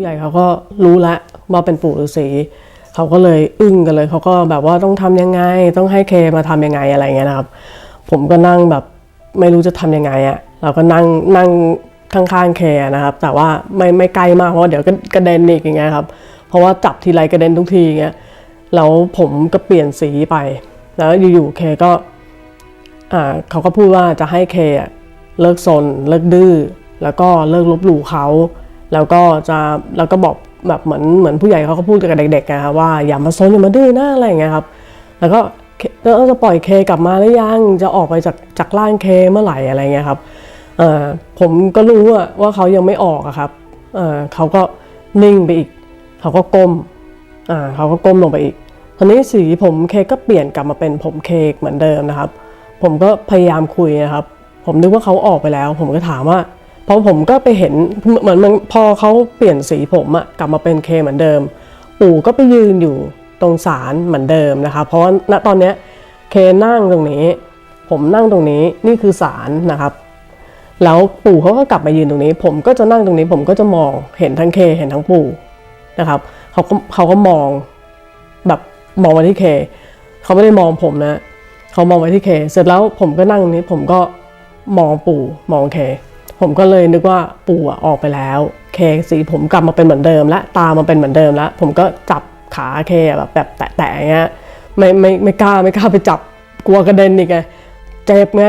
ผู้ใหญ่เขาก็รู้ล้วว่าเป็นปู่ฤาษีเขาก็เลยอึ้งกันเลยเขาก็แบบว่าต้องทำยังไง ต้องให้เคมาทำยังไงอะไรเงี้ยนะครับ ผมก็นั่งแบบไม่รู้จะทำยังไงอะ่ะเราก็นั่งนั่งข้างๆเคนะครับ แต่ว่าไม่ไม่ไกลมากเพราะาเดี๋ยวก็กระเด็นอีกอย่างเงี้ยครับ เพราะว่าจับทีไรกระเด็นทุกทีอย่างเงี้ยแล้วผมก็เปลี่ยนสีไป แล้วอยู่ๆเคก็อ่าเขาก็พูดว่าจะให้เคเลิกซนเลิกดื้อแล้วก็เลิกลบหลู่เขา แล้วก็จะแล้วก็บอกแบบเหมือนเหมือนผู้ใหญ่เขาก็พูดกับเด็กๆนะครับว่าอย่ามาซนอย่ามาดื้อนะอะไรอย่างเงี้ยครับ แล้วก็แล้วจะปล่อยเคกลับมาหรือยังจะออกไปจากจากร่างเคเมื่อไหร่อะไรเงี้ยครับเออผมก็รู้ว่าเขายังไม่ออกครับเออเขาก็นิ่งไปอีก เขาก็ก้มอ่าเขาก็ก้มลงไปอีกทีนี้สีผมเคก็เปลี่ยนกลับมาเป็นผมเคกเหมือนเดิมนะครับ ผมก็พยายามคุยนะครับ ผมนึกว่าเขาออกไปแล้ว ผมก็ถามว่า เพราะผมก็ไปเห็นเหมือนมันพอเขาเปลี่ยนสีผมอะกลับมาเป็นเคเหมือนเดิม ปู่ก็ไปยืนอยู่ตรงศาลเหมือนเดิมนะคะ เพราะณตอนเนี้ยเคนั่งตรงนี้ ผมนั่งตรงนี้นี่คือศาลนะครับ แล้วปู่เขาก็กลับมายืนตรงนี้ ผมก็จะนั่งตรงนี้ ผมก็จะมองเห็นทั้งเคเห็นทั้งปู่นะครับเขาก็เขาก็มองแบบมองมาที่เคเขาไม่ได้มองผมนะเขามองไว้ที่เค เสร็จแล้วผมก็นั่งนี้ผมก็มองปู่มองเค ผมก็เลยนึกว่าปู่ออกไปแล้วเคสีผมกลับมาเป็นเหมือนเดิม และตามันเป็นเหมือนเดิมแล้ว ผมก็จับขาเคแบบแบบแตะๆอย่างเงี้ยไม่ไม่ไม่กล้าไม่กล้าไปจับกลัวกระเด็นอีกไงเจ็บไง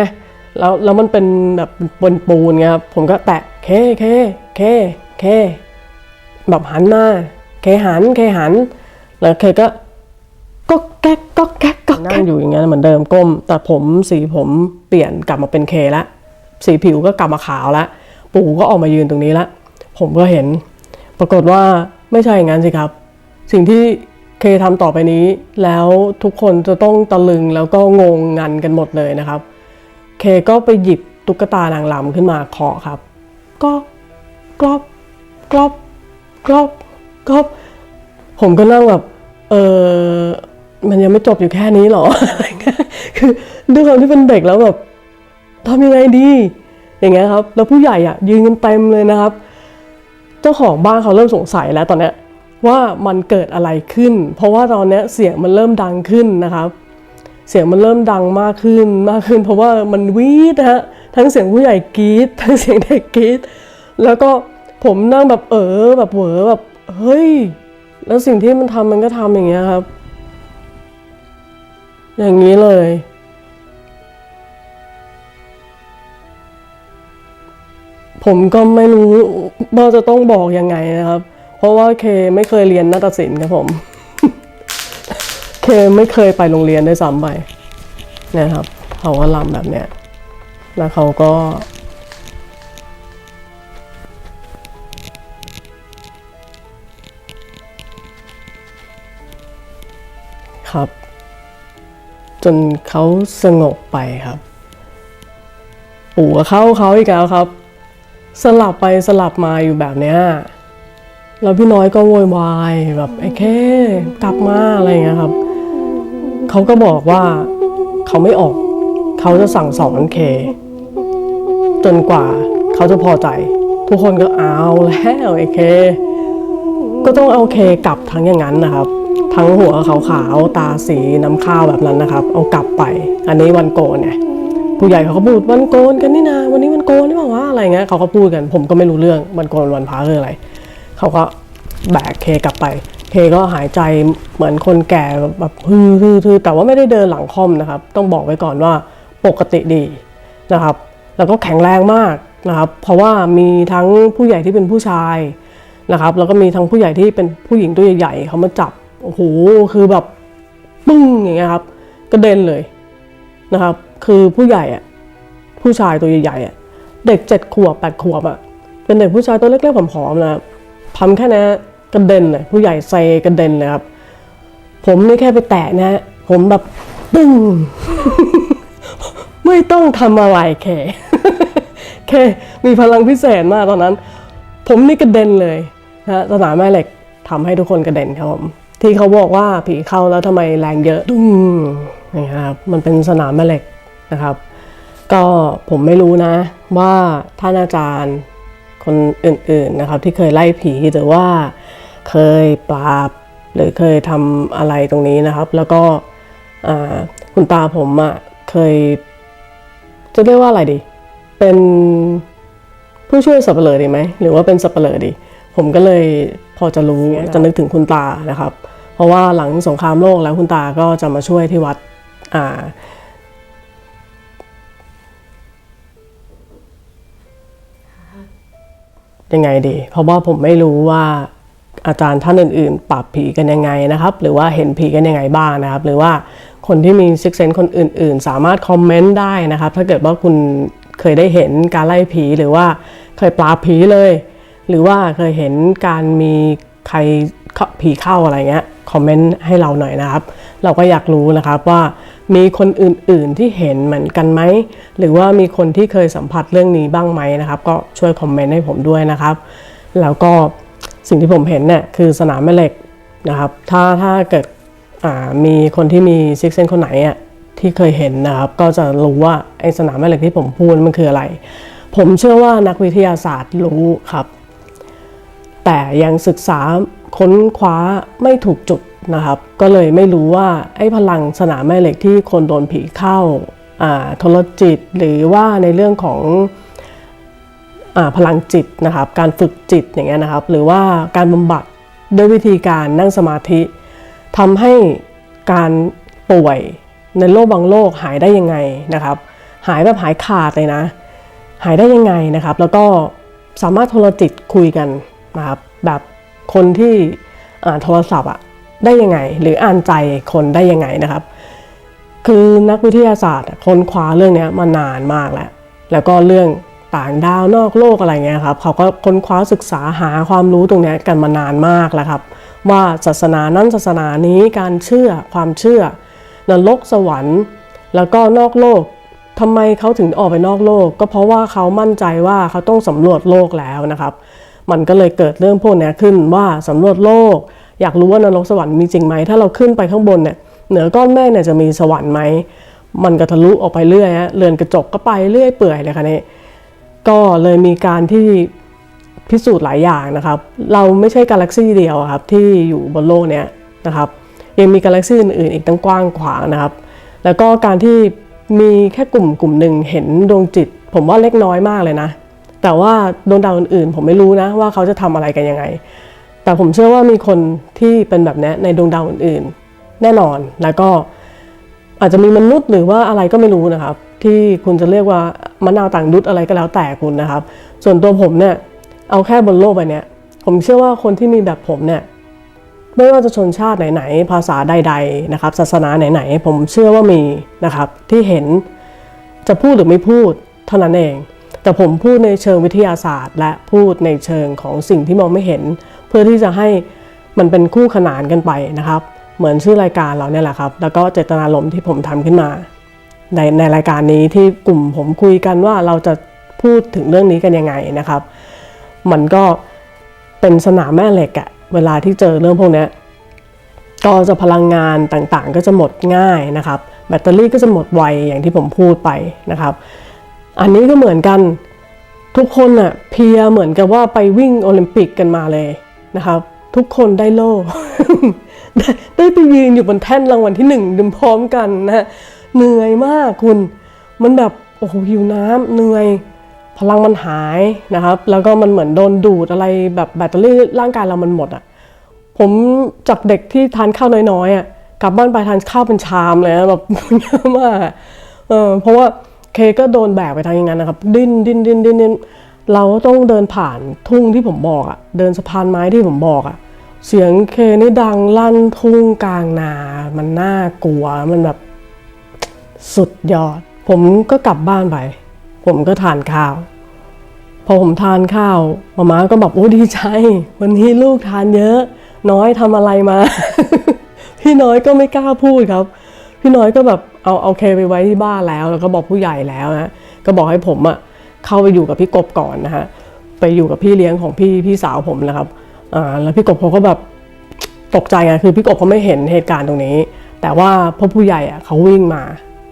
แล้วแล้วมันเป็นแบบบนปูนไงครับผมก็แตะเคเคเคเคแบบหันมาเคหันเคหัน แล้วเคก็ก็แก๊กก็แก๊กก็นั่งอยู่อย่างเงี้ยเหมือนเดิมก้ม แต่ผมสีผมเปลี่ยนกลับมาเป็นเคและ สีผิวก็กลับมาขาวและปู่ก็ออกมายืนตรงนี้และผมก็เห็น ปรากฏว่าไม่ใช่อย่างนั้นสิครับ สิ่งที่เคทำต่อไปนี้ แล้วทุกคนจะต้องตะลึงแล้วก็งงงันกันหมดเลยนะครับ เคก็ไปหยิบตุ๊กตานางรำขึ้นมาเคาะครับ ก็กรอบกรอบกรอบกรอบผมก็นั่งแบบเออมันยังไม่จบอยู่แค่นี้หรออะไรเงี้ยคือด้วยความที่เป็นเด็กแล้วแบบ ทำยังไงดี อย่างเงี้ยครับ แล้วผู้ใหญ่อะยืนกันเต็มเลยนะครับ เจ้าของบ้านเขาเริ่มสงสัยแล้วตอนเนี้ยว่ามันเกิดอะไรขึ้น เพราะว่าตอนเนี้ยเสียงมันเริ่มดังขึ้นนะครับ เสียงมันเริ่มดังมากขึ้นมากขึ้น เพราะว่ามันวีดนะฮะทั้งเสียงผู้ใหญ่กรี๊ดทั้งเสียงเด็กกรี๊ดแล้วก็ผมนั่งแบบเออแบบเหวอแบบเฮ้ย แล้วสิ่งที่มันทำมันก็ทำอย่างเงี้ยครับ อย่างนี้เลย ผมก็ไม่รู้ว่าจะต้องบอกยังไงนะครับ เพราะว่าเคไม่เคยเรียนนาฏศิลป์ครับผม เคไม่เคยไปโรงเรียนได้ซ้ำไปนะครับเขาก็ลำแบบเนี้ยแล้วเขาก็ครับ จนเขาสงบไปครับ ปู่เข้าเขาอีกแล้วครับ สลับไปสลับมาอยู่แบบเนี้ยแล้วพี่น้อยก็โวยวายแบบไอ้แค่กลับมาอะไรอย่างเงี้ยครับเขาก็บอกว่าเขาไม่ออก เขาจะสั่งสอนเค จนกว่าเขาจะพอใจ ทุกคนก็เอาแล้วไอ้เค ก็ต้องเอาเคกลับทั้งอย่างนั้นนะครับ ทั้งหัวขาวๆตาสีน้ำข้าวแบบนั้นนะครับ เอากลับไป อันนี้วันโกนไง ผู้ใหญ่เขาก็พูดวันโกนกันนี่นะวันนี้วันโกนนี่เปล่าวะอะไรเงี้ยเขาก็พูดกัน ผมก็ไม่รู้เรื่องวันโกนวันพระคืออะไรเขาก็แบกเคกลับไป เคก็หายใจเหมือนคนแก่แบบฮือฮือฮือแต่ว่าไม่ได้เดินหลังคอมนะครับ ต้องบอกไว้ก่อนว่าปกติดีนะครับ แล้วก็แข็งแรงมากนะครับ เพราะว่ามีทั้งผู้ใหญ่ที่เป็นผู้ชายนะครับ แล้วก็มีทั้งผู้ใหญ่ที่เป็นผู้หญิงตัวใหญ่ๆเขามาจับโอ้โหคือแบบปึ้งอย่างเงี้ยครับกระเด็นเลยนะครับ คือผู้ใหญ่อะผู้ชายตัวใหญ่ๆอะเด็กเจ็ดขวบแปดขวบอะเป็นเด็กผู้ชายตัวเล็กๆผอมๆนะครับทำแค่นี้กระเด็นเลยผู้ใหญ่เซกระเด็นเลยครับ ผมนี่แค่ไปแตะนะ ผมแบบปึ้งไม่ต้องทำอะไรแค่แค่มีพลังพิเศษมากตอนนั้น ผมนี่กระเด็นเลยนะสนามแม่เหล็กทำให้ทุกคนกระเด็นครับผมที่เขาบอกว่าผีเข้าแล้วทำไมแรงเยอะดุ้งนี่ครับมันเป็นสนามแม่เหล็ก นะครับ ก็ผมไม่รู้นะว่าท่านอาจารย์คนอื่นๆนะครับ ที่เคยไล่ผีหรือว่าเคยปราบหรือเคยทำอะไรตรงนี้นะครับ แล้วก็อ่าคุณตาผมอะ่ะเคย จะเรียกว่าอะไรดี เป็นผู้ช่วยสับเปลือดีไหมหรือว่าเป็นสับเปลือดี ผมก็เลยพอจะรู้จะนึกถึงคุณตานะครับ เพราะว่าหลังสงครามโลกแล้วคุณตาก็จะมาช่วยที่วัดอ่า ยังไงดี เพราะว่าผมไม่รู้ว่าอาจารย์ท่านอื่น ๆ ปรับผีกันยังไงนะครับ หรือว่าเห็นผีกันยังไงบ้างนะครับ หรือว่าคนที่มีซิกเซนคนอื่น ๆ สามารถคอมเมนต์ได้นะครับ ถ้าเกิดว่าคุณเคยได้เห็นการไล่ผีหรือว่าเคยปราบผีเลย หรือว่าเคยเห็นการมีใครผีเข้าอะไรเงี้ยคอมเมนต์ให้เราหน่อยนะครับ เราก็อยากรู้นะครับว่า มีคนอื่นๆที่เห็นเหมือนกันไหม หรือว่ามีคนที่เคยสัมผัสเรื่องนี้บ้างไหมนะครับ ก็ช่วยคอมเมนต์ให้ผมด้วยนะครับ แล้วก็สิ่งที่ผมเห็นเนี่ยคือสนามแม่เหล็กนะครับ ถ้าถ้าเกิดมีคนที่มีซิกเซนคนไหนอะที่เคยเห็นนะครับ ก็จะรู้ว่าไอ้สนามแม่เหล็กที่ผมพูดมันคืออะไร ผมเชื่อว่านักวิทยาศาสตร์รู้ครับ แต่ยังศึกษาค้นคว้าไม่ถูกจุด นะครับ ก็เลยไม่รู้ว่าไอ้พลังสนามแม่เหล็กที่คนโดนผีเข้าอ่าทรจิตหรือว่าในเรื่องของอาพลังจิตนะครับ การฝึกจิตอย่างเงี้ยนะครับ หรือว่าการบำบัดด้วยวิธีการนั่งสมาธิทำให้การป่วยในโรคบางโรคหายได้ยังไงนะครับ หายแบบหายขาดเลยนะ หายได้ยังไงนะครับ แล้วก็สามารถโทรจิตคุยกันนะครับแบบคนที่อ่านโทรศัพท์อะ ได้ยังไง หรืออ่านใจคนได้ยังไงนะครับ คือนักวิทยาศาสตร์ค้นคว้าเรื่องนี้มานานมากแล้ว แล้วก็เรื่องต่างดาวนอกโลกอะไรเงี้ยครับเขาก็ค้นคว้าศึกษาหาความรู้ตรงนี้กันมานานมากแล้วครับ ว่าศาสนานั้นศาสนานี้การเชื่อความเชื่อนรกสวรรค์ แล้วก็นอกโลกทำไมเขาถึงออกไปนอกโลก ก็เพราะว่าเขามั่นใจว่าเขาต้องสำรวจโลกแล้วนะครับ มันก็เลยเกิดเรื่องพวกนี้ขึ้นว่าสำรวจโลก อยากรู้ว่านรกสวรรค์มีจริงไหมถ้าเราขึ้นไปข้างบนเนี่ยเหนือก้อนเมฆเนี่ยจะมีสวรรค์ไหมมันก็ทะลุออกไปเรื่อยฮะเรือนกระจกก็ไปเรื่อยเปื่อยเลยค่ะนี่ก็เลยมีการที่พิสูจน์หลายอย่างนะครับ เราไม่ใช่กาแล็กซี่เดียวครับที่อยู่บนโลกเนี้ยนะครับ ยังมีกาแล็กซี่อื่นๆ อีกตั้งกว้างขวางนะครับ แล้วก็การที่มีแค่กลุ่มกลุ่มหนึ่งเห็นดวงจิต ผมว่าเล็กน้อยมากเลยนะ แต่ว่าดวงดาวอื่นๆ ผมไม่รู้นะว่าเขาจะทำอะไรกันยังไง แต่ผมเชื่อว่ามีคนที่เป็นแบบนี้ในดวงดาวอื่นๆ แน่นอน แล้วก็อาจจะมีมนุษย์หรือว่าอะไรก็ไม่รู้นะครับ ที่คุณจะเรียกว่ามะนาวต่างดุษอะไรก็แล้วแต่คุณนะครับ ส่วนตัวผมเนี่ยเอาแค่บนโลกใบเนี้ยผมเชื่อว่าคนที่มีแบบผมเนี่ยไม่ว่าจะชนชาติไหนๆ ภาษาใด ๆ นะครับ ศาสนาไหนๆ ผมเชื่อว่ามีนะครับ ที่เห็นจะพูดหรือไม่พูดเท่านั้นเอง แต่ผมพูดในเชิงวิทยาศาสตร์ และพูดในเชิงของสิ่งที่มองไม่เห็น เพื่อที่จะให้มันเป็นคู่ขนานกันไปนะครับ เหมือนชื่อรายการเราเนี่ยแหละครับ แล้วก็เจตนารมณ์ที่ผมทำขึ้นมา ในในรายการนี้ที่กลุ่มผมคุยกันว่าเราจะพูดถึงเรื่องนี้กันยังไงนะครับ มันก็เป็นสนามแม่เหล็กอะเวลาที่เจอเรื่องพวกนี้ก็จะพลังงานต่างๆ ก็จะหมดง่ายนะครับ แบตเตอรี่ก็จะหมดไวอย่างที่ผมพูดไปนะครับ อันนี้ก็เหมือนกันทุกคนอะเพียเหมือนกับว่าไปวิ่งโอลิมปิกกันมาเลย นะครับทุกคนได้โล่ได้ไปยืนอยู่บนแท่นรางวัลที่หนึ่งดึมพร้อมกันนะเหนื่อยมากคุณ มันแบบโอ้โหหิวน้ำเหนื่อยพลังมันหายนะครับ แล้วก็มันเหมือนโดนดูดอะไรแบบแบตเตอรี่ร่างกายเรามันหมดอะ่ะผมจากเด็กที่ทานข้าวน้อยๆอะ่ะกลับบ้านไปทานข้าวเป็นชามเลยนะแบบเยอะมากเออเพราะว่าเคก็โดนแบกไปทางอย่างนั้นนะครับ ดิ้นดิ้นดิ้นดิ้นดิ้น เราต้องเดินผ่านทุ่งที่ผมบอกอะ่ะเดินสะพานไม้ที่ผมบอกอะ่ะเสียงเคนี่ดังลั่นทุ่งกลางนา มันน่ากลัว มันแบบสุดยอด ผมก็กลับบ้านไป ผมก็ทานข้าว พอผมทานข้าวมาม่าก็บอกโอ้ดีใจ วันนี้ลูกทานเยอะ น้อยทำอะไรมา พี่น้อยก็ไม่กล้าพูดครับ พี่น้อยก็แบบเอาเอาเคไปไว้ที่บ้านแล้ว แล้วก็บอกผู้ใหญ่แล้วนะ ก็บอกให้ผมอะ เข้าไปอยู่กับพี่กบก่อนนะฮะไปอยู่กับพี่เลี้ยงของพี่พี่สาวผมนะครับอ่าแล้วพี่กบเขาก็แบบตกใจไงคือพี่กบเขาไม่เห็นเหตุการณ์ตรงนี้ แต่ว่าพ่อผู้ใหญ่อะเขาวิ่งมา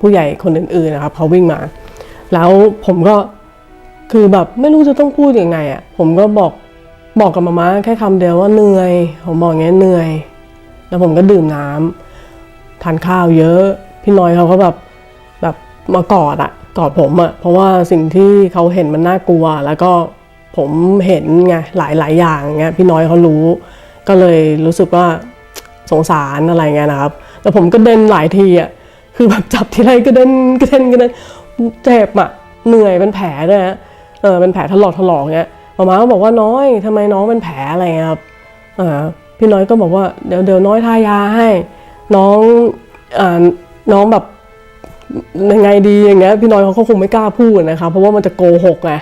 ผู้ใหญ่คนอื่นๆนะครับเขาวิ่งมา แล้วผมก็คือแบบไม่รู้จะต้องพูดยังไงอะ่ะผมก็บอกบอกกับมาม่าแค่คำเดียวว่าเหนื่อย ผมบอกอย่างเงี้ยเหนื่อย แล้วผมก็ดื่มน้ำทานข้าวเยอะ พี่น้อยเขาก็แบบแบบมากอดอะ กอดผมอะเพราะว่าสิ่งที่เขาเห็นมันน่ากลัว แล้วก็ผมเห็นไงหลายหลายอย่างเงี้ยพี่น้อยเขารู้ ก็เลยรู้สึกว่าสงสารอะไรเงี้ยนะครับ แต่ผมก็เดินหลายทีอะคือแบบจับทีไรก็เดินก็เดินก็เดินเจ็บอะเหนื่อยเป็นแผลด้วยฮะเออเป็นแผลถลอกถลอกเงี้ยมาม่าก็บอกว่าน้อยทำไมน้องเป็นแผลอะไรเงี้ยครับอ่าพี่น้อยก็บอกว่าเดี๋ยวเดี๋ยวน้อยทายาให้ น้องอ่าน้องแบบ ยังไงดีอย่างเงี้ยพี่น้อยเขาก็คงไม่กล้าพูดนะครับเพราะว่ามันจะโกหกไง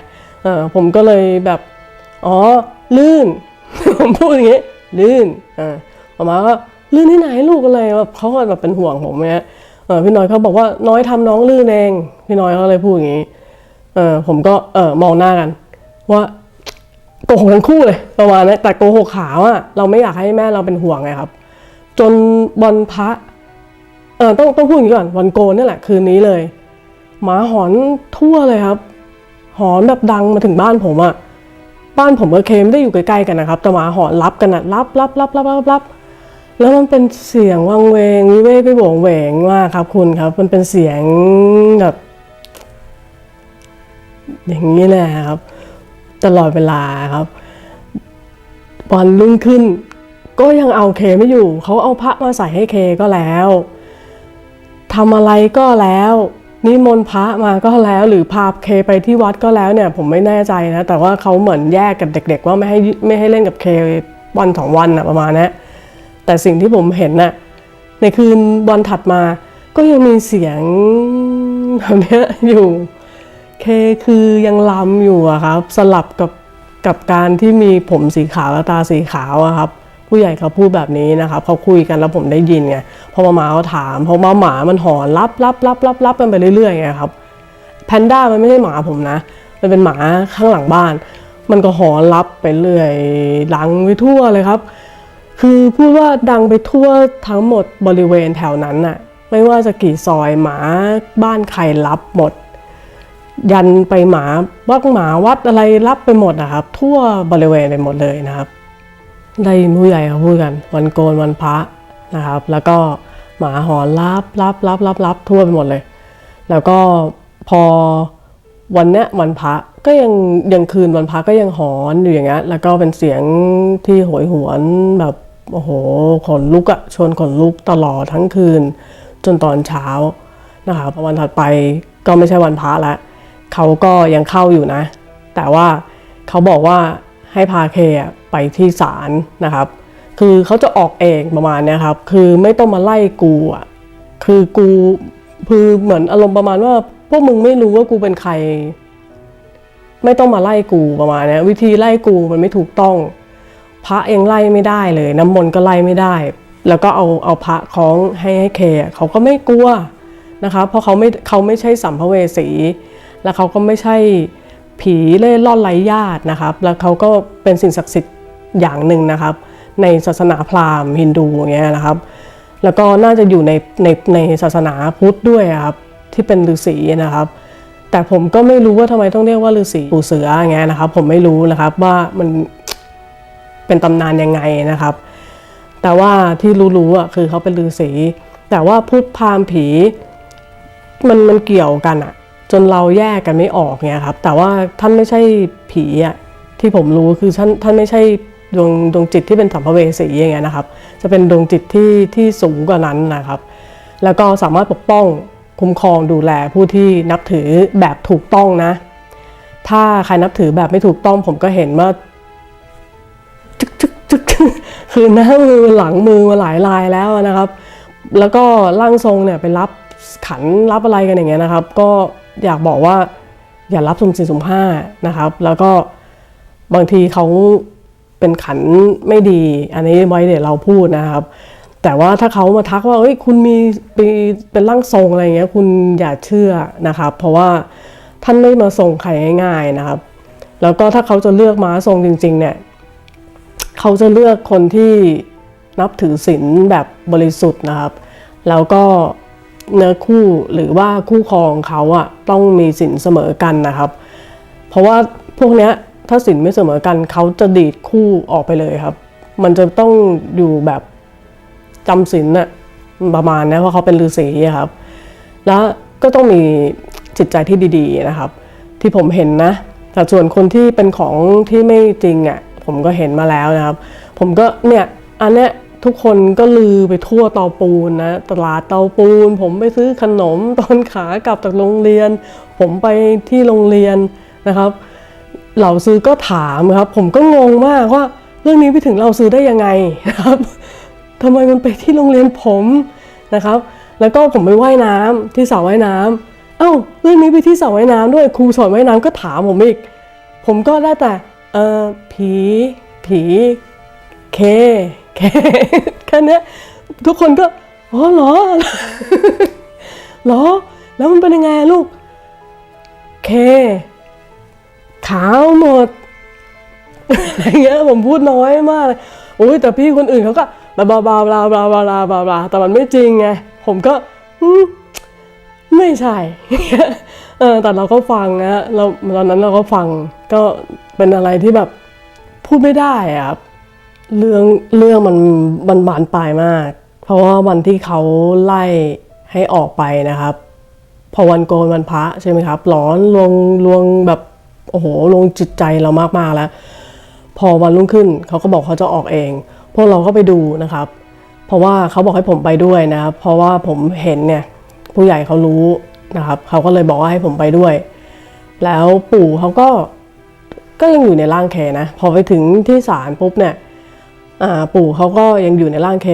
ผมก็เลยแบบอ๋อลื่นผมพูดอย่างเงี้ยลื่นอ่าประมาณว่าลื่นที่ไหนลูกอะไรแบบเขาก็แบบเป็นห่วงผมเนี้ยพี่น้อยเขาบอกว่าน้อยทำน้องลื่นเอง พี่น้อยเขาเลยพูดอย่างงี้เออผมก็เออมองหน้ากัน ว่าโกหกทั้งคู่เลยประมาณนั้แต่โกหกขาวอะเราไม่อยากให้แม่เราเป็นห่วงไงครับ จนวันพระ เออต้องต้องพูดอย่างนี้ก่อนวันโกนนี่แหละคืนนี้เลย หมาหอนทั่วเลยครับ หอนแบบดังมาถึงบ้านผมอะบ้านผมกับเคมได้อยู่ใกล้ๆกันนะครับ แต่หมาหอนรับกันอะรับรับรับรับรับรับแล้วมันเป็นเสียงวังเวงวิเวกไปโหวงเหวงมากครับคุณครับ มันเป็นเสียงแบบอย่างนี้แหละครับ ตลอดเวลาครับวันรุ่งขึ้น ก็ยังเอาเคไม่อยู่ เขาเอาพระมาใส่ให้เคก็แล้ว ทำอะไรก็แล้ว นิมนต์พระมาก็แล้ว หรือพาเคไปที่วัดก็แล้วเนี่ย ผมไม่แน่ใจนะ แต่ว่าเขาเหมือนแยกกับเด็ก ๆ ว่าไม่ให้ไม่ให้เล่นกับเควันสองวันอะประมาณนี้แต่สิ่งที่ผมเห็นน่ะในคืนวันถัดมา ก็ยังมีเสียงแบบนี้อยู่ เคคือยังลำอยู่อะครับ สลับกับกับการที่มีผมสีขาวและตาสีขาวอะครับ ผู้ใหญ่เขาพูดแบบนี้นะครับเขาคุยกันแล้วผมได้ยินไงพอมาหมาเขาถามพราะมาหมามันหอนรับรับรับรับรับกันไปเรื่อยๆไงครับแพนด้ามันไม่ใช่หมาผมนะ มันเป็นหมาข้างหลังบ้าน มันก็หอนรับไปเรื่อยดังไปทั่วเลยครับ คือพูดว่าดังไปทั่วทั้งหมดบริเวณแถวนั้นน่ะไม่ว่าจะกี่ซอยหมาบ้านใครรับหมด ยันไปหมาวัดหมาวัดอะไรรับไปหมดนะครับ ทั่วบริเวณไปหมดเลยนะครับ ได้ยินผู้ใหญ่เขาพูดกัน วันโกนวันพระนะครับ แล้วก็หมาหอนรับรับรับรับรับทั่วไปหมดเลย แล้วก็พอวันเนี้ยวันพระก็ยังยังคืนวันพระก็ยังหอนอยู่อย่างเงี้ยแล้วก็เป็นเสียงที่โหยหวนแบบโอ้โหขนลุกอะชวนขนลุกตลอดทั้งคืน จนตอนเช้านะครับวันถัดไปก็ไม่ใช่วันพระแล้วเขาก็ยังเข้าอยู่นะ แต่ว่าเขาบอกว่า ให้พาเคไปที่ศาลนะครับ คือเขาจะออกเองประมาณนี้ครับ คือไม่ต้องมาไล่กูอะคือกูคือเหมือนอารมณ์ประมาณว่าพวกมึงไม่รู้ว่ากูเป็นใคร ไม่ต้องมาไล่กูประมาณนี้วิธีไล่กูมันไม่ถูกต้อง พระเองไล่ไม่ได้เลย น้ำมนต์ก็ไล่ไม่ได้ แล้วก็เอาเอาพระคล้องให้ให้เคเขาก็ไม่กลัวนะคะเพราะเขาไม่เขาไม่ใช่สัมภเวสี แล้วเขาก็ไม่ใช่ ผีเล่ร่อนไร้ญาตินะครับ แล้วเขาก็เป็นสิ่งศักดิ์สิทธิ์อย่างหนึ่งนะครับ ในศาสนาพราหมณ์ฮินดูอย่างเงี้ยนะครับ แล้วก็น่าจะอยู่ในในในศาสนาพุทธด้วยครับที่เป็นฤาษีนะครับ แต่ผมก็ไม่รู้ว่าทำไมต้องเรียกว่าฤาษีปู่เสืออย่างเงี้ยนะครับ ผมไม่รู้นะครับว่ามันเป็นตำนานยังไงนะครับ แต่ว่าที่รู้ๆอะคือเขาเป็นฤาษีแต่ว่าพุทธพราหมณ์ผีมันมันเกี่ยวกันอะ จนเราแยกกันไม่ออกเนี่ยครับ แต่ว่าท่านไม่ใช่ผีอะที่ผมรู้คือท่านท่านไม่ใช่ดวงดวงจิตที่เป็นสัมภเวสีอย่างเงี้ยนะครับ จะเป็นดวงจิตที่ที่สูงกว่านั้นนะครับ แล้วก็สามารถปกป้องคุ้มครองดูแลผู้ที่นับถือแบบถูกต้องนะ ถ้าใครนับถือแบบไม่ถูกต้องผมก็เห็นว่าจึกจึกจึกคือหน้ามือหลังมือมาหลายลายแล้วนะครับ แล้วก็ร่างทรงเนี่ยไปรับขันรับอะไรกันอย่างเงี้ยนะครับ ก็ อยากบอกว่าอย่ารับสุ่มสี่สุ่มห้านะครับ แล้วก็บางทีเขาเป็นขันไม่ดี อันนี้ไว้เดี๋ยวเราพูดนะครับ แต่ว่าถ้าเขามาทักว่าเอ้ยคุณมีเป็นร่างทรงอะไรเงี้ย คุณอย่าเชื่อนะครับ เพราะว่าท่านไม่มาทรงใครง่ายๆนะครับ แล้วก็ถ้าเขาจะเลือกม้าทรงจริง ๆ เนี่ยเขาจะเลือกคนที่นับถือศีลแบบบริสุทธิ์นะครับ แล้วก็ เนื้อคู่หรือว่าคู่ครองเขาอะต้องมีศีลเสมอกันนะครับ เพราะว่าพวกเนี้ยถ้าสินไม่เสมอกันเขาจะดีดคู่ออกไปเลยครับ มันจะต้องอยู่แบบจำสินน่ะประมาณนะเพราะเขาเป็นฤาษีครับ แล้วก็ต้องมีจิตใจที่ดีๆนะครับ ที่ผมเห็นนะ แต่ส่วนคนที่เป็นของที่ไม่จริงอะ่ะผมก็เห็นมาแล้วนะครับ ผมก็เนี่ยอันเนี้ย ทุกคนก็ลือไปทั่วเตาปูนนะ ตลาดเตาปูน ผมไปซื้อขนมตอนขากลับจากโรงเรียน ผมไปที่โรงเรียนนะครับ เหล่าซื้อก็ถามครับ ผมก็งงมากว่าเรื่องนี้ไปถึงเราซื้อได้ยังไงนะครับทำไมมันไปที่โรงเรียนผมนะครับ แล้วก็ผมไปว่ายน้ำที่สระว่ายน้ำเอ้าเรื่องนี้ไปที่สระว่ายน้ำด้วยครูสอนว่ายน้ำก็ถามผมอีก ผมก็ได้แต่เออผี ผี เค เคแค่นี้ทุกคนก็อ๋อเหรอเหรอ แล้วมันเป็นยังไงลูก เค ขาวหมด อะไรเงี้ยผมพูดน้อยมากเลยโอ้ยแต่พี่คนอื่นเขาก็บลาบลาบลาบลาบลาบลาบลาบลาแต่มันไม่จริงไง ผมก็ไม่ใช่เออแต่เราก็ฟังนะเราตอนนั้นเราก็ฟังก็เป็นอะไรที่แบบพูดไม่ได้อะครับ เรื่องเรื่องมันมันบานปลายมาก เพราะว่าวันที่เขาไล่ให้ออกไปนะครับ พอวันโกนวันพระใช่ไหมครับ ร้อนลงลวงแบบโอ้โหลงจิตใจเรามากๆแล้ว พอวันรุ่งขึ้นเขาก็บอกเขาจะออกเอง พวกเราก็ไปดูนะครับ เพราะว่าเขาบอกให้ผมไปด้วยนะครับ เพราะว่าผมเห็นเนี่ยผู้ใหญ่เขารู้นะครับเขาก็เลยบอกว่าให้ผมไปด้วย แล้วปู่เขาก็ก็ยังอยู่ในร่างเคนะ พอไปถึงที่ศาลปุ๊บเนี่ย ปู่เขาก็ยังอยู่ในร่างเค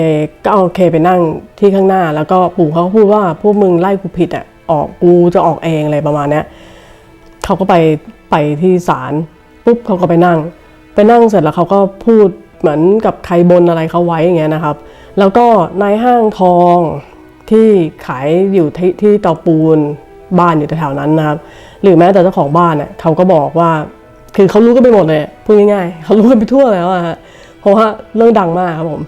ก็เอาเคไปนั่งที่ข้างหน้า แล้วก็ปู่เขาพูดว่าพวกมึงไล่กูผิดอะออกกูจะออกเองอะไรประมาณนี้เขาก็ไปไปที่ศาลปุ๊บเขาก็ไปนั่ง ไปนั่งเสร็จแล้วเขาก็พูดเหมือนกับใครบนอะไรเขาไว้อย่างเงี้ยนะครับ แล้วก็นายห้างทองที่ขายอยู่ที่ที่เตาปูนบ้านอยู่แถวๆนั้นนะครับ หรือแม้แต่เจ้าของบ้านเน่ยเขาก็บอกว่า คือเขารู้กันไปหมดเลยพูดง่ายๆเขารู้กันไปทั่วแล้วอะฮะ เพราะว่าเรื่องดังมากครับผม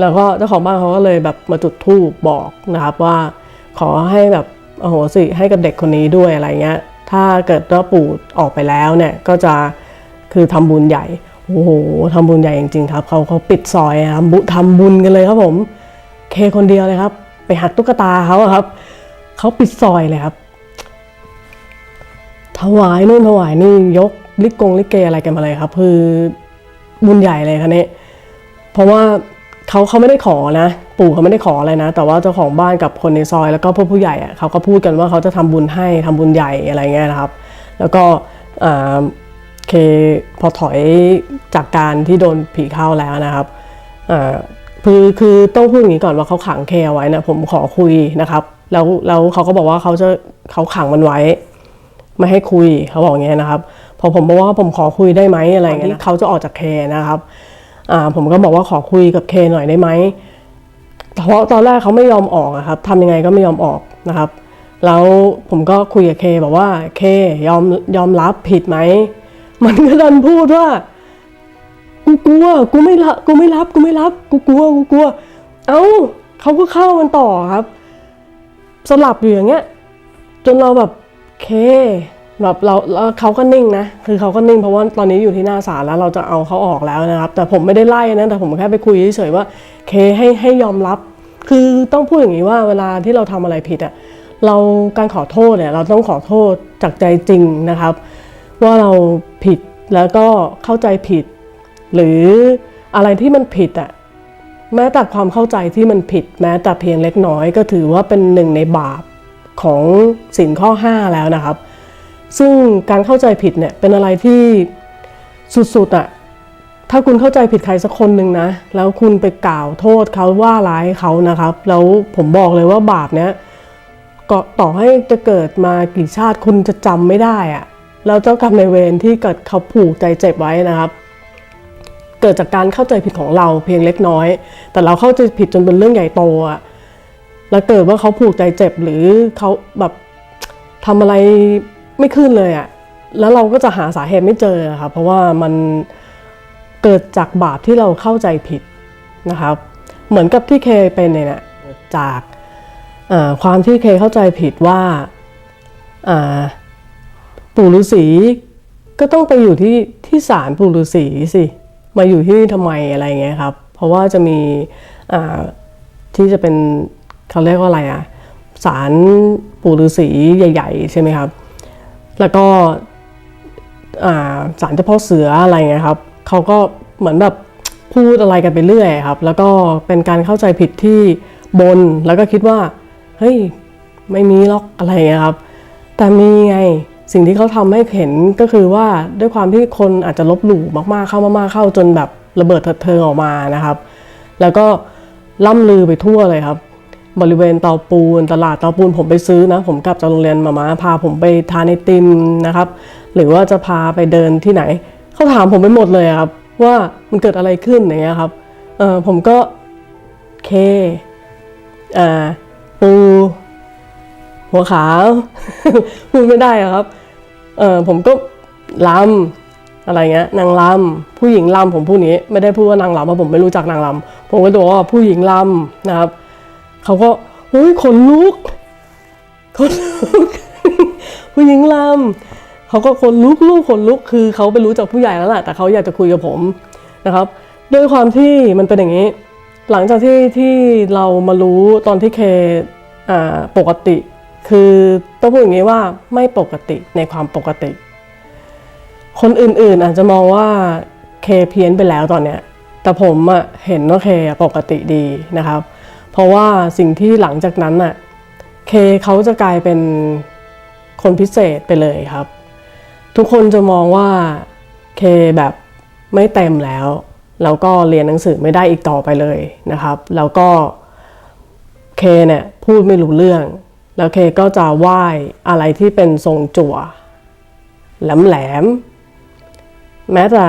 แล้วก็เจ้าของบ้านเขาก็เลยแบบมาจุดธูปบอกนะครับว่าขอให้แบบโอ้โหสิให้กับเด็กคนนี้ด้วยอะไรเงี้ย ถ้าเกิดว่าปู่ออกไปแล้วเนี่ยก็จะคือทำบุญใหญ่ โอ้โหทำบุญใหญ่จริงๆครับเขาเขาปิดซอยอะครับบุทำบุญกันเลยครับผม เคคนเดียวเลยครับ ไปหักตุ๊กตาเขาอะครับเขาปิดซอยเลยครับ ถวายนู่นถวายนี่ยกลิกงลิเกอะไรกันมาเลยครับ คือ บุญใหญ่เลยครับเนี่ยเพราะว่าเขาเขาไม่ได้ขอนะ ปู่เขาไม่ได้ขออะไรนะ แต่ว่าเจ้าของบ้านกับคนในซอย แล้วก็พวกผู้ใหญ่อะเขาก็พูดกันว่าเขาจะทำบุญให้ทำบุญใหญ่อะไรเงี้ยนะครับ แล้วก็เคพอถอยจากการที่โดนผีเข้าแล้วนะครับคือคือต้องพูดอย่างนี้ก่อนว่าเขาขังเคเอาไว้นะผมขอคุยนะครับแล้วแล้วเขาก็บอกว่าเขาจะเขาขังมันไว้ ไม่ให้คุยเขาบอกอย่างเงี้ยนะครับ พอผมบอกว่าผมขอคุยได้ไหมอะไรอย่างเงี้ยนะเขาจะออกจากเคนะครับอ่าผมก็บอกว่าขอคุยกับเคหน่อยได้ไหมเพราะตอนแรกเขาไม่ยอมออกอะครับทำยังไงก็ไม่ยอมออกนะครับ แล้วผมก็คุยกับเคบอกว่าเคยอมยอมรับผิดไหม มันก็ดันพูดว่ากูกลัวกูไม่รับกูไม่รับกูไม่รับกูกลัวกูกลัว เอ้าเขาก็เข้ามันต่อครับ สลับอยู่อย่างเงี้ย จนเราแบบเค แบบเราแล้วเขาก็นิ่งนะ คือเขาก็นิ่งเพราะว่าตอนนี้อยู่ที่หน้าศาลแล้วเราจะเอาเขาออกแล้วนะครับ แต่ผมไม่ได้ไล่นะ แต่ผมแค่ไปคุยเฉยๆว่าเคให้ให้ยอมรับ คือต้องพูดอย่างนี้ว่าเวลาที่เราทำอะไรผิดอะเราการขอโทษเนี่ยเราต้องขอโทษจากใจจริงนะครับ ว่าเราผิดแล้วก็เข้าใจผิด หรืออะไรที่มันผิดอะแม้แต่ความเข้าใจที่มันผิด แม้แต่เพียงเล็กน้อย ก็ถือว่าเป็นหนึ่งในบาปของสินข้อ 5 แล้วนะครับ ซึ่งการเข้าใจผิดเนี่ยเป็นอะไรที่สุดๆอะถ้าคุณเข้าใจผิดใครสักคนหนึ่งนะ แล้วคุณไปกล่าวโทษเขาว่าร้ายเขานะครับ แล้วผมบอกเลยว่าบาปเนี้ยก็ต่อให้จะเกิดมากี่ชาติคุณจะจำไม่ได้อะแล้วเจ้ากรรมในายเวรที่เกิดเขาผูกใจเจ็บไว้นะครับ เกิดจากการเข้าใจผิดของเราเพียงเล็กน้อย แต่เราเข้าใจผิดจนเป็นเรื่องใหญ่โตอะแล้วเกิดว่าเขาผูกใจเจ็บหรือเขาแบบทำอะไร ไม่ขึ้นเลยอะแล้วเราก็จะหาสาเหตุไม่เจอค่ะเพราะว่ามันเกิดจากบาปที่เราเข้าใจผิดนะครับเหมือนกับที่เคเป็นเนี่ยจากาความที่เคเข้าใจผิดว่าาปู่ฤาษีก็ต้องไปอยู่ที่ที่ศาลปู่ฤาษีสิมาอยู่ที่นี่ทำไมอะไรเงี้ยครับเพราะว่าจะมีที่จะเป็นเขาเรียกว่าอะไรอะศาลปู่ฤาษีใหญ่ ๆ ใช่ไหมครับ แล้วก็อ่าศาลเจ้าพ่อเสืออะไรเงี้ยครับเขาก็เหมือนแบบพูดอะไรกันไปเรื่อยครับ แล้วก็เป็นการเข้าใจผิดที่บนแล้วก็คิดว่าเฮ้ยไม่มีหรอกอะไรเงี้ยครับ แต่มีไงสิ่งที่เขาทำให้เห็นก็คือว่าด้วยความที่คนอาจจะลบหลู่มากๆเข้ามากๆเข้าจนแบบระเบิดเถิดเทิงออกมานะครับ แล้วก็ล่ำลือไปทั่วเลยครับ บริเวณเตาปูน ตลาดเตาปูนผมไปซื้อนะ ผมกลับจากโรงเรียนมามาพาผมไปทานไอติมนะครับ หรือว่าจะพาไปเดินที่ไหน เขาถามผมไปหมดเลยครับ ว่ามันเกิดอะไรขึ้นอย่างเงี้ยครับเออผมก็เคอ่าปู หัวขาวพูดไม่ได้ครับเออผมก็ลำอะไรเงี้ยนางลำผู้หญิงลำผมพูดนี้ ไม่ได้พูดว่านางลำเพราะผมไม่รู้จักนางลำผมก็บอกว่าผู้หญิงลำนะครับ เขาก็เฮ้ยขนลุกขนลุกผู้หญิงลำเขาก็ขนลุกลูกขนลุกคือเขาไปรู้จากผู้ใหญ่แล้วแหละแต่เขาอยากจะคุยกับผมนะครับ ด้วยความที่มันเป็นอย่างนี้ หลังจากที่ที่เรามารู้ตอนที่เคอปกติ คือต้องพูดอย่างนี้ว่าไม่ปกติในความปกติ คนอื่นๆอาจจะมองว่าเคเพี้ยนไปแล้วตอนเนี้ยแต่ผมอะเห็นว่าเคปกติดีนะครับ เพราะว่าสิ่งที่หลังจากนั้นอะเคเขาจะกลายเป็นคนพิเศษไปเลยครับ ทุกคนจะมองว่าเคแบบไม่เต็มแล้ว แล้วก็เรียนหนังสือไม่ได้อีกต่อไปเลยนะครับ แล้วก็เคเนี่ยพูดไม่รู้เรื่อง แล้วเคก็จะไหว้อะไรที่เป็นทรงจั่วแหลมแหลมแม้แต่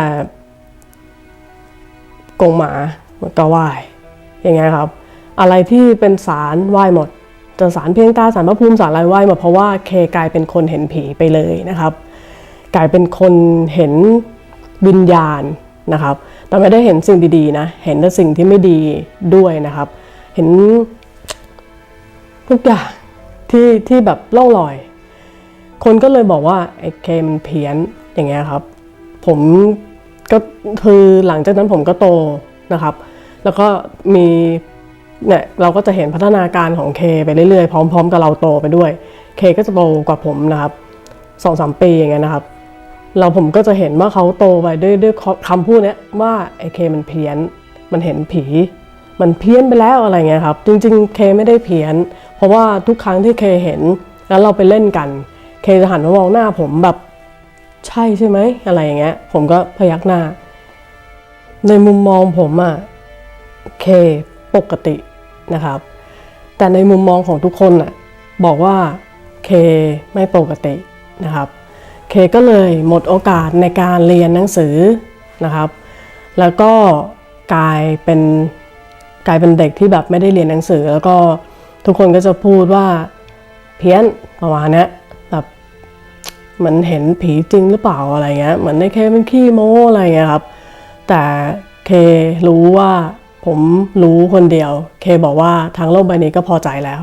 กงหมาก็ไหว้อย่างเงี้ยครับ อะไรที่เป็นสารไหว้หมดจะสารเพียงตาสารพระภูมิสารอะไรไหว้หมดเพราะว่าเคกลายเป็นคนเห็นผีไปเลยนะครับ กลายเป็นคนเห็นวิญญาณนะครับ แต่ไม่ได้เห็นสิ่งดีๆนะ เห็นแต่สิ่งที่ไม่ดีด้วยนะครับ เห็นทุกอย่างที่ที่แบบล่องลอย คนก็เลยบอกว่าไอ้เคมันเพี้ยนอย่างเงี้ยครับ ผมก็คือหลังจากนั้นผมก็โตนะครับ แล้วก็มี เนี่ยเราก็จะเห็นพัฒนาการของเคไปเรื่อยๆ พร้อม ๆ กับเราโตไปด้วย เคก็จะโตกว่าผมนะครับสองสามปีอย่างเงี้ยนะครับ เราผมก็จะเห็นว่าเขาโตไปด้วยด้วยคำพูดเนี้ยว่าไอ้เคมันเพี้ยน มันเห็นผี มันเพี้ยนไปแล้วอะไรเงี้ยครับ จริง ๆ เคไม่ได้เพี้ยน เพราะว่าทุกครั้งที่เคเห็นแล้วเราไปเล่นกัน เคจะหันมามองหน้าผมแบบใช่ใช่ไหมอะไรอย่างเงี้ย ผมก็พยักหน้า ในมุมมองผมอะเคปกติ นะครับ แต่ในมุมมองของทุกคนอะบอกว่าเคไม่ปกตินะครับ เคก็เลยหมดโอกาสในการเรียนหนังสือนะครับ แล้วก็กลายเป็นกลายเป็นเด็กที่แบบไม่ได้เรียนหนังสือ แล้วก็ทุกคนก็จะพูดว่าเพี้ยนประมาณนี้แบบเหมือนเห็นผีจริงหรือเปล่าอะไรเงี้ยเหมือนในเคเป็นขี้โม้อะไรเงี้ยครับ แต่เครู้ว่า ผมรู้คนเดียว เคบอกว่าทางโลกใบนี้ก็พอใจแล้ว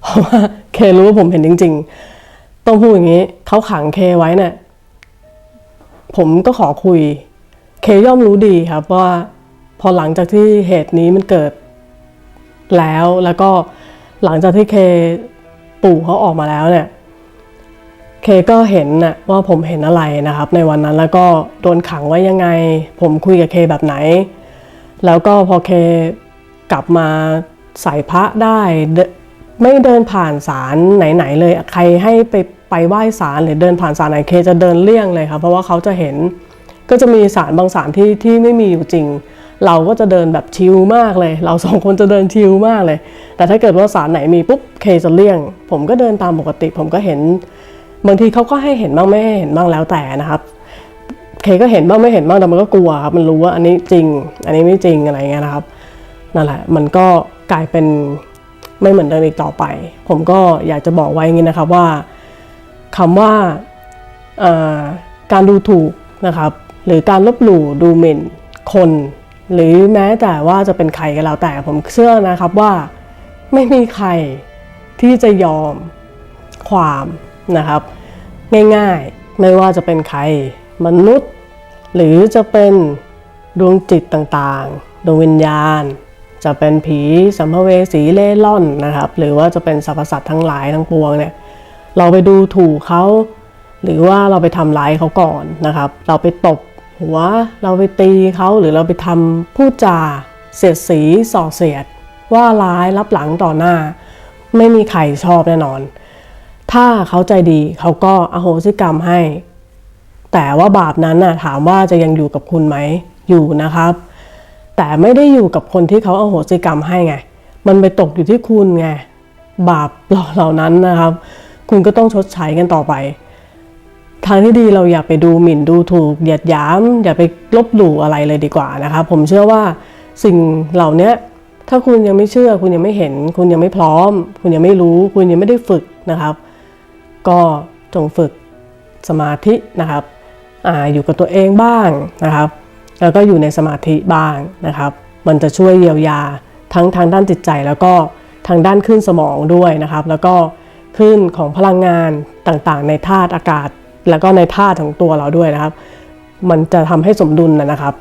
เพราะว่าเครู้ว่าผมเห็นจริง ๆ ต้องพูดอย่างนี้เขาขังเคไว้เนี่ยผมก็ขอคุย เคย่อมรู้ดีครับว่าพอหลังจากที่เหตุนี้มันเกิดแล้วแล้วก็หลังจากที่เคปู่เขาออกมาแล้วเนี่ยเคก็เห็นน่ะว่าผมเห็นอะไรนะครับ ในวันนั้นแล้วก็โดนขังไว้ยังไง ผมคุยกับเคแบบไหน แล้วก็พอเคกลับมาใส่พระได้ไม่เดินผ่านศาลไหนๆเลย ใครให้ไปไปไหว้ศาลหรือเดินผ่านศาลไหนเคจะเดินเลี่ยงเลยครับเพราะว่าเขาจะเห็น ก็จะมีศาลบางศาลที่ที่ไม่มีอยู่จริง เราก็จะเดินแบบชิลมากเลย เราสองคนจะเดินชิลมากเลย แต่ถ้าเกิดว่าศาลไหนมีปุ๊บเคจะเลี่ยง ผมก็เดินตามปกติ ผมก็เห็น บางทีเขาก็ให้เห็นบ้างไม่ให้เห็นบ้างแล้วแต่นะครับ เคก็เห็นบ้างไม่เห็นบ้างแต่มันก็กลัวครับมันรู้ว่าอันนี้จริง อันนี้ไม่จริงอะไรเงี้ยนะครับนั่นแหละมันก็กลายเป็นไม่เหมือนเดิมอีกต่อไป ผมก็อยากจะบอกไว้อย่างนี้นะครับว่าคำว่าการดูถูกนะครับหรือการลบหลู่ดูหมิ่นคน หรือแม้แต่ว่าจะเป็นใครก็แล้วแต่ผมเชื่อนะครับว่าไม่มีใครที่จะยอมความนะครับ ง่ายๆไม่ว่าจะเป็นใคร มนุษย์ หรือจะเป็นดวงจิตต่างๆ ดวงวิญญาณ จะเป็นผีสัมภเวสีเล่ร่อนนะครับ หรือว่าจะเป็นสรรพสัตว์ทั้งหลายทั้งปวงเนี่ยเราไปดูถูกเขา หรือว่าเราไปทำร้ายเขาก่อนนะครับ เราไปตบหัวเราไปตีเขาหรือเราไปทำพูดจาเสียดสีส่อเสียด ว่าร้ายรับหลังต่อหน้า ไม่มีใครชอบแน่นอน ถ้าเขาใจดีเขาก็อโหสิกรรมให้ แต่ว่าบาปนั้นน่ะถามว่าจะยังอยู่กับคุณไหมอยู่นะครับ แต่ไม่ได้อยู่กับคนที่เขาเอาโหสิกรรมให้ไง มันไปตกอยู่ที่คุณไงบาปเหล่านั้นนะครับ คุณก็ต้องชดใช้กันต่อไป ทางที่ดีเราอย่าไปดูหมิ่นดูถูกเหยียดหยาม อย่าไปลบหลู่อะไรเลยดีกว่านะครับ ผมเชื่อว่าสิ่งเหล่านี้ถ้าคุณยังไม่เชื่อ คุณยังไม่เห็น คุณยังไม่พร้อม คุณยังไม่รู้ คุณยังไม่ได้ฝึกนะครับ ก็จงฝึกสมาธินะครับ ออยู่กับตัวเองบ้างนะครับ แล้วก็อยู่ในสมาธิบ้างนะครับ มันจะช่วยเยียวยาทั้งทางด้านจิตใจแล้วก็ทางด้านคลื่นสมองด้วยนะครับ แล้วก็คลื่นของพลังงานต่างๆ ในธาตุอากาศ แล้วก็ในธาตุของตัวเราด้วยนะครับ มันจะทำให้สมดุลนะนะครับ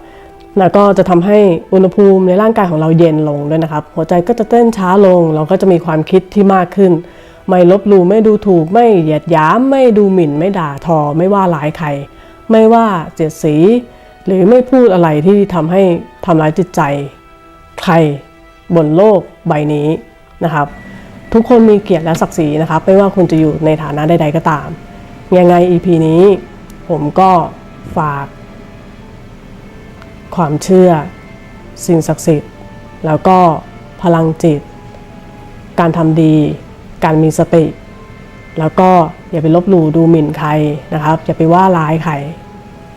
แล้วก็จะทำให้อุณหภูมิในร่างกายของเราเย็นลงด้วยนะครับ หัวใจก็จะเต้นช้าลง เราก็จะมีความคิดที่มากขึ้น ไม่ลบหลู่ไม่ดูถูก ไม่เหยียดหยาม ไม่ดูหมิ่น ไม่ด่าทอ ไม่ว่าร้ายใคร ไม่ว่าเสียดสี หรือไม่พูดอะไรที่ทำให้ทำร้ายจิตใจ ใครบนโลกใบนี้นะครับ ทุกคนมีเกียรติและศักดิ์ศรีนะครับ ไม่ว่าคุณจะอยู่ในฐานะใด ๆ ก็ตาม ยังไง EP นี้ ผมก็ฝาก ความเชื่อ สิ่งศักดิ์สิทธิ์ แล้วก็พลังจิต การทำดี การมีสติ แล้วก็อย่าไปลบหลู่ดูหมิ่นใครนะครับ อย่าไปว่าร้ายใคร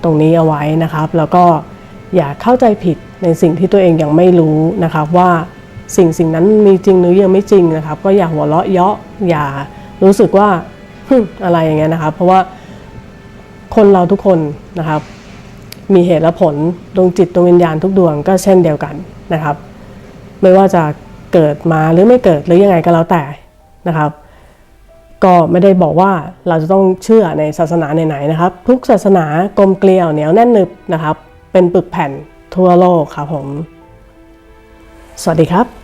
ตรงนี้เอาไว้นะครับ แล้วก็อย่าเข้าใจผิดในสิ่งที่ตัวเองยังไม่รู้นะครับ ว่าสิ่งสิ่งนั้นมีจริงหรือยังไม่จริงนะครับ ก็อย่าหัวเราะเยาะอย่ารู้สึกว่าอะไรอย่างเงี้ยนะครับ เพราะว่าคนเราทุกคนนะครับ มีเหตุและผลดวงจิตดวงวิญญาณทุกดวงก็เช่นเดียวกันนะครับ ไม่ว่าจะเกิดมาหรือไม่เกิดหรือยังไงก็แล้วแต่นะครับ ก็ไม่ได้บอกว่าเราจะต้องเชื่อในศาสนาไหนๆนะครับ ทุกศาสนากลมเกลียวเหนียวแน่นหนึบนะครับ เป็นปึกแผ่นทั่วโลกครับผม สวัสดีครับ